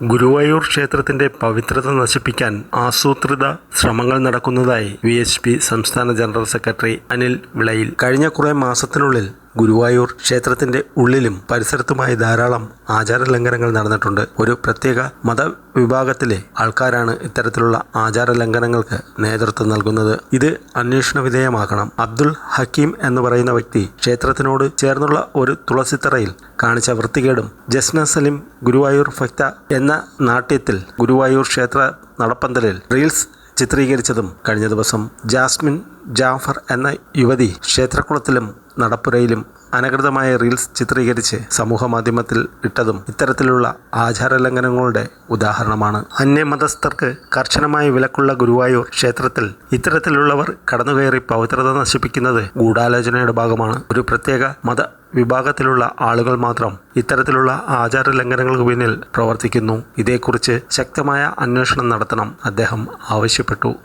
ഗുരുവായൂർ ക്ഷേത്രത്തിന്റെ പവിത്രത നശിപ്പിക്കാൻ ആസൂത്രിത ശ്രമങ്ങൾ നടക്കുന്നതായി വി സംസ്ഥാന ജനറൽ സെക്രട്ടറി അനിൽ വിളയിൽ കഴിഞ്ഞ കുറേ മാസത്തിനുള്ളിൽ ഗുരുവായൂർ ക്ഷേത്രത്തിന്റെ ഉള്ളിലും പരിസരത്തുമായി ധാരാളം ആചാര ലംഘനങ്ങൾ നടന്നിട്ടുണ്ട്. ഒരു പ്രത്യേക മതവിഭാഗത്തിലെ ആൾക്കാരാണ് ഇത്തരത്തിലുള്ള ആചാര ലംഘനങ്ങൾക്ക് നേതൃത്വം നൽകുന്നത്. ഇത് അന്വേഷണ വിധേയമാക്കണം. അബ്ദുൾ ഹക്കീം എന്ന് പറയുന്ന വ്യക്തി ക്ഷേത്രത്തിനോട് ചേർന്നുള്ള ഒരു തുളസിത്തറയിൽ കാണിച്ച വൃത്തികേടും ജസ്ന സലിം ഗുരുവായൂർ ഫക്ത എന്ന നാട്യത്തിൽ ഗുരുവായൂർ ക്ഷേത്ര നടപ്പന്തലിൽ റീൽസ് ചിത്രീകരിച്ചതും കഴിഞ്ഞ ദിവസം ജാസ്മിൻ ജാഫർ എന്ന യുവതി ക്ഷേത്രക്കുളത്തിലും നടപ്പുരയിലും അനധികൃതമായ റീൽസ് ചിത്രീകരിച്ച് സമൂഹമാധ്യമത്തിൽ ഇട്ടതും ഇത്തരത്തിലുള്ള ആചാര ലംഘനങ്ങളുടെ ഉദാഹരണമാണ്. അന്യമതസ്ഥർക്ക് കർശനമായ വിലക്കുള്ള ഗുരുവായൂർ ക്ഷേത്രത്തിൽ ഇത്തരത്തിലുള്ളവർ കടന്നുകയറി പവിത്രത നശിപ്പിക്കുന്നത് ഗൂഢാലോചനയുടെ ഭാഗമാണ്. ഒരു പ്രത്യേക മത വിഭാഗത്തിലുള്ള ആളുകൾ മാത്രം ഇത്തരത്തിലുള്ള ആചാര ലംഘനങ്ങൾക്ക് പിന്നിൽ പ്രവർത്തിക്കുന്നു. ഇതേക്കുറിച്ച് ശക്തമായ അന്വേഷണം നടത്തണം അദ്ദേഹം ആവശ്യപ്പെട്ടു.